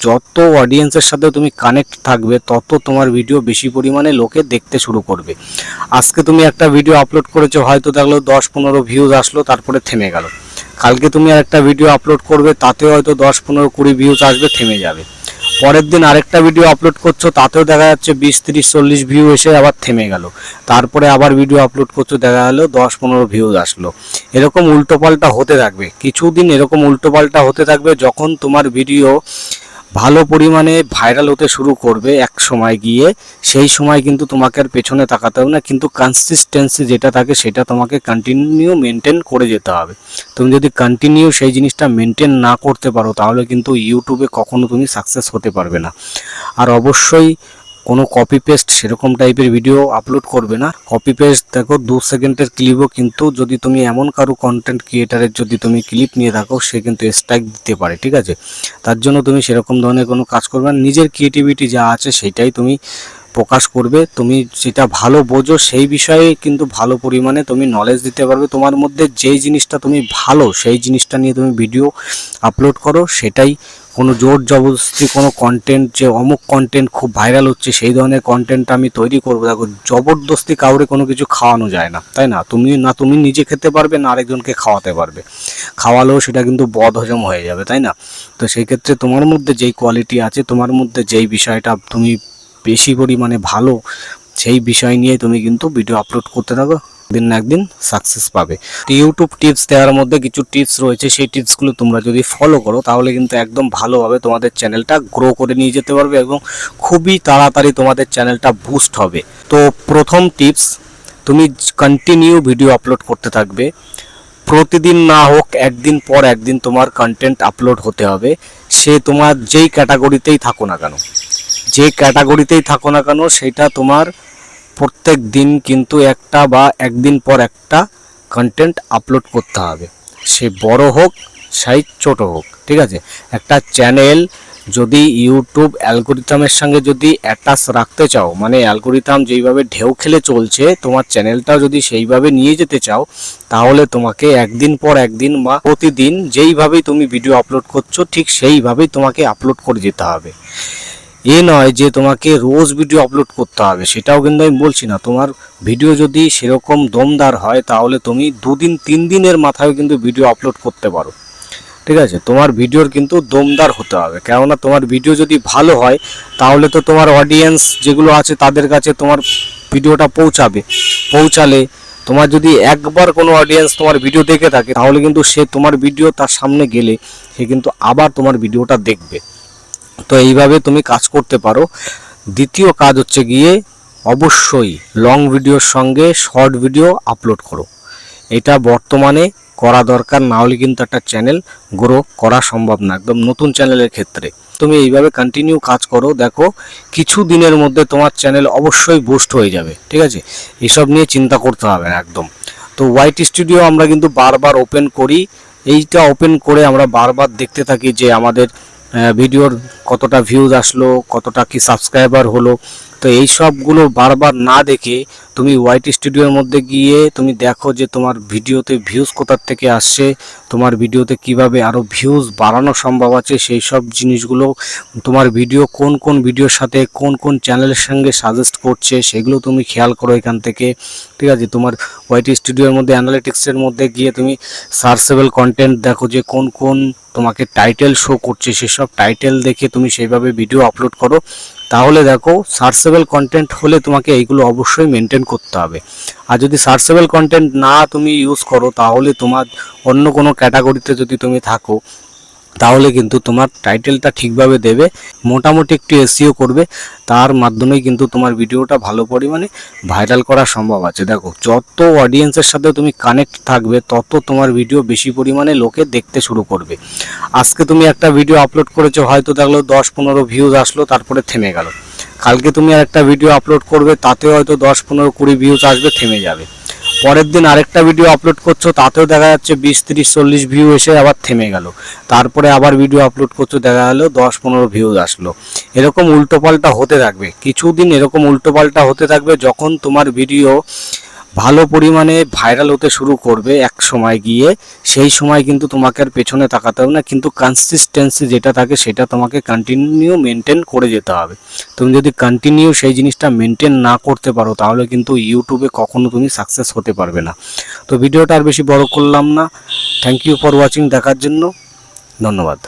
যত অডিয়েন্সের সাথে তুমি কানেক্ট থাকবে, তত তোমার ভিডিও বেশি পরিমাণে লোকে দেখতে শুরু করবে। আজকে তুমি একটা ভিডিও আপলোড করেছ, হয়তো দেখল দশ পনেরো ভিউজ আসলো, তারপরে থেমে গেল। কালকে তুমি আরেকটা ভিডিও আপলোড করবে তাতে হয়তো দশ পনেরো কুড়ি ভিউজ আসবে, থেমে যাবে। পরের দিন আরেকটা ভিডিও আপলোড করছ, তাতেও দেখা যাচ্ছে বিশ তিরিশ চল্লিশ ভিউ এসে আবার থেমে গেল। তারপরে আবার ভিডিও আপলোড করছ, দেখা গেলো দশ পনেরো ভিউজ আসলো। এরকম উল্টোপাল্টা হতে থাকবে। কিছুদিন এরকম উল্টোপাল্টা হতে থাকবে, যখন তোমার ভিডিও ভালো পরিমাণে ভাইরাল হতে শুরু করবে এক সময় গিয়ে, সেই সময় কিন্তু তোমাকে আর পেছনে তাকাতে হবে না, কিন্তু কনসিস্টেন্সি যেটা থাকে সেটা তোমাকে কন্টিনিউ মেনটেন করে যেতে হবে। তুমি যদি কন্টিনিউ সেই জিনিসটা মেনটেন না করতে পারো, তাহলে কিন্তু ইউটিউবে কখনো তুমি সাকসেস হতে পারবে না। আর অবশ্যই কোনো কপি পেস্ট সেরকম টাইপের ভিডিও আপলোড করবে না। কপি পেস্ট দেখো, দু সেকেন্ডের ক্লিপও কিন্তু যদি তুমি এমন কারও কন্টেন্ট ক্রিয়েটারের যদি তুমি ক্লিপ নিয়ে থাকো, সে কিন্তু স্ট্রাইক দিতে পারে, ঠিক আছে? তার জন্য তুমি সেরকম ধরনের কোনো কাজ করবে না। নিজের ক্রিয়েটিভিটি যা আছে, সেটাই তুমি প্রকাশ করবে, তুমি যেটা ভালো বোঝো সেই বিষয়ে কিন্তু ভালো পরিমাণে তুমি নলেজ দিতে পারবে। তোমার মধ্যে যেই জিনিসটা তুমি ভালো, সেই জিনিসটা নিয়ে তুমি ভিডিও আপলোড করো, সেটাই কোনো জোর জবরদস্তি কোনো কন্টেন্ট যে অমুক কন্টেন্ট খুব ভাইরাল হচ্ছে, সেই ধরনের কন্টেন্ট আমি তৈরি করব। দেখো, জবরদস্তি কাউরে কোনো কিছু খাওয়ানো যায় না, তাই না? তুমি না, তুমি নিজে খেতে পারবে না আরেকজনকে খাওয়াতে পারবে। খাওয়ালেও সেটা কিন্তু বদ হজম হয়ে যাবে, তাই না? তো সেই ক্ষেত্রে তোমার মধ্যে যেই কোয়ালিটি আছে, তোমার মধ্যে যেই বিষয়টা তুমি বেশি পরিমাণে ভালো, সেই বিষয় নিয়ে তুমি কিন্তু ভিডিও আপলোড করতে থাকো। দিন না একদিন সাকসেস পাবে। ইউটিউব টিপস দেওয়ার মধ্যে কিছু টিপস রয়েছে, সেই টিপসগুলো তোমরা যদি ফলো করো, তাহলে কিন্তু একদম ভালোভাবে তোমাদের চ্যানেলটা গ্রো করে নিয়ে যেতে পারবে এবং খুবই তাড়াতাড়ি তোমাদের চ্যানেলটা বুস্ট হবে। তো প্রথম টিপস তুমি কন্টিনিউ ভিডিও আপলোড করতে থাকবে। প্রতিদিন না হোক, একদিন পর একদিন তোমার কন্টেন্ট আপলোড হতে হবে। সে তোমার যেই ক্যাটাগরিতেই থাকো না কেন। যে ক্যাটাগরিতেই থাকো না কেন, সেটা তোমার প্রত্যেক দিন কিন্তু একটা বা একদিন পর একটা কন্টেন্ট আপলোড করতে হবে। সে বড় হোক, সাইজ ছোট হোক, ঠিক আছে? একটা চ্যানেল যদি ইউটিউব অ্যালগোরিথামের সঙ্গে যদি অ্যাটাচ রাখতে চাও মানে অ্যালগোরিথাম যেইভাবে ঢেউ খেলে চলছে, তোমার চ্যানেলটাও যদি সেইভাবে নিয়ে যেতে চাও, তাহলে তোমাকে একদিন পর একদিন বা প্রতিদিন যেইভাবেই তুমি ভিডিও আপলোড করছ, ঠিক সেইভাবেই তোমাকে আপলোড করে যেতে হবে। এ নয় যে তোমাকে রোজ ভিডিও আপলোড করতে হবে, সেটাও কিন্তু আমি বলছি না। তোমার ভিডিও যদি সেরকম দমদার হয়, তাহলে তুমি দুদিন, তিন দিনের মাথায় কিন্তু ভিডিও আপলোড করতে পারো। ঠিক আছে? তোমার ভিডিওর কিন্তু দমদার হতে হবে। কেননা তোমার ভিডিও যদি ভালো হয়, তাহলে তো তোমার অডিয়েন্স যেগুলো আছে, তাদের কাছে তোমার ভিডিওটা পৌঁছাবে। পৌঁছালে তোমার যদি একবার কোনো অডিয়েন্স তোমার ভিডিও দেখে থাকে, তাহলে কিন্তু সে তোমার ভিডিও তার সামনে গেলে, সে কিন্তু আবার তোমার ভিডিওটা দেখবে। তো এইভাবে তুমি কাজ করতে পারো। দ্বিতীয় কাজ হচ্ছে গিয়ে অবশ্যই লং ভিডিওর সঙ্গে শর্ট ভিডিও আপলোড করো। এটা বর্তমানে করা দরকার, না হলে কিন্তু একটা চ্যানেল গ্রো করা সম্ভব না, একদম নতুন চ্যানেলের ক্ষেত্রে। তুমি এইভাবে কন্টিনিউ কাজ করো, দেখো কিছু দিনের মধ্যে তোমার চ্যানেল অবশ্যই বুস্ট হয়ে যাবে, ঠিক আছে? এসব নিয়ে চিন্তা করতে হবে একদম। তো হোয়াইট স্টুডিও আমরা কিন্তু বারবার ওপেন করি। এইটা ওপেন করে আমরা বারবার দেখতে থাকি যে আমাদের ভিডিওর কতটা ভিউজ আসলো কতটা কি সাবস্ক্রাইবার হলো তো এই সবগুলো বারবার না দেখে তুমি হোয়াইট স্টুডিওর মধ্যে গিয়ে তুমি দেখো যে তোমার ভিডিওতে ভিউজ কোথার থেকে আসছে, তোমার ভিডিওতে কীভাবে আরও ভিউজ বাড়ানো সম্ভব আছে, সেই সব জিনিসগুলো তোমার ভিডিও কোন কোন ভিডিওর সাথে কোন কোন চ্যানেলের সঙ্গে সাজেস্ট করছে, সেগুলো তুমি খেয়াল করো এখান থেকে। ঠিক আছে, তোমার হোয়াইট স্টুডিওর মধ্যে অ্যানালিটিক্সের মধ্যে গিয়ে তুমি সার্চেবল কন্টেন্ট দেখো যে কোন কোন তোমাকে টাইটেল শো করছে, সেসব টাইটেল দেখে তুমি সেইভাবে ভিডিও আপলোড করো। তাহলে দেখো সার্চেবল কন্টেন্ট হলে তোমাকে এইগুলো অবশ্যই মেনটেন করতে হবে। আর যদি সার্চেবল কন্টেন্ট না তুমি ইউজ করো, তাহলে তোমার অন্য কোনো ক্যাটাগরিতে যদি তুমি থাকো তাহলে কিন্তু তোমার টাইটেলটা ঠিকভাবে দেবে, মোটামুটি একটু এসিও করবে, তার মাধ্যমেই কিন্তু তোমার ভিডিওটা ভালো পরিমাণে ভাইরাল করা সম্ভব আছে। দেখো, যত অডিয়েন্সের সাথে তুমি কানেক্ট থাকবে, তত তোমার ভিডিও বেশি পরিমাণে লোকে দেখতে শুরু করবে। আজকে তুমি একটা ভিডিও আপলোড করেছ, হয়তো দেখল দশ পনেরো ভিউজ আসলো, তারপরে থেমে গেল। কালকে তুমি আর একটা ভিডিও আপলোড করবে, তাতে হয়তো দশ পনেরো কুড়ি ভিউজ আসবে, থেমে যাবে। পরের দিন আরেকটা ভিডিও আপলোড করছ, তাতেও দেখা যাচ্ছে বিশ, তিরিশ, চল্লিশ ভিউ এসে আবার থেমে গেল। তারপরে আবার ভিডিও আপলোড করছ, দেখা গেলো দশ, পনেরো ভিউ আসলো। এরকম উল্টোপাল্টা হতে থাকবে। কিছুদিন এরকম উল্টোপাল্টা হতে থাকবে যখন তোমার ভিডিও ভালো পরিমাণে ভাইরাল হতে শুরু করবে এক সময় গিয়ে, সেই সময় কিন্তু তোমাকে আর পেছনে তাকাতে হবে না, কিন্তু কনসিস্টেন্সি যেটা থাকে সেটা তোমাকে কন্টিনিউ মেনটেন করে যেতে হবে। তুমি যদি কন্টিনিউ সেই জিনিসটা মেনটেন না করতে পারো, তাহলে কিন্তু ইউটিউবে কখনো তুমি সাকসেস হতে পারবে না। তো ভিডিওটা আর বেশি বড় করলাম না। থ্যাংক ইউ ফর ওয়াচিং দেখার জন্য। ধন্যবাদ।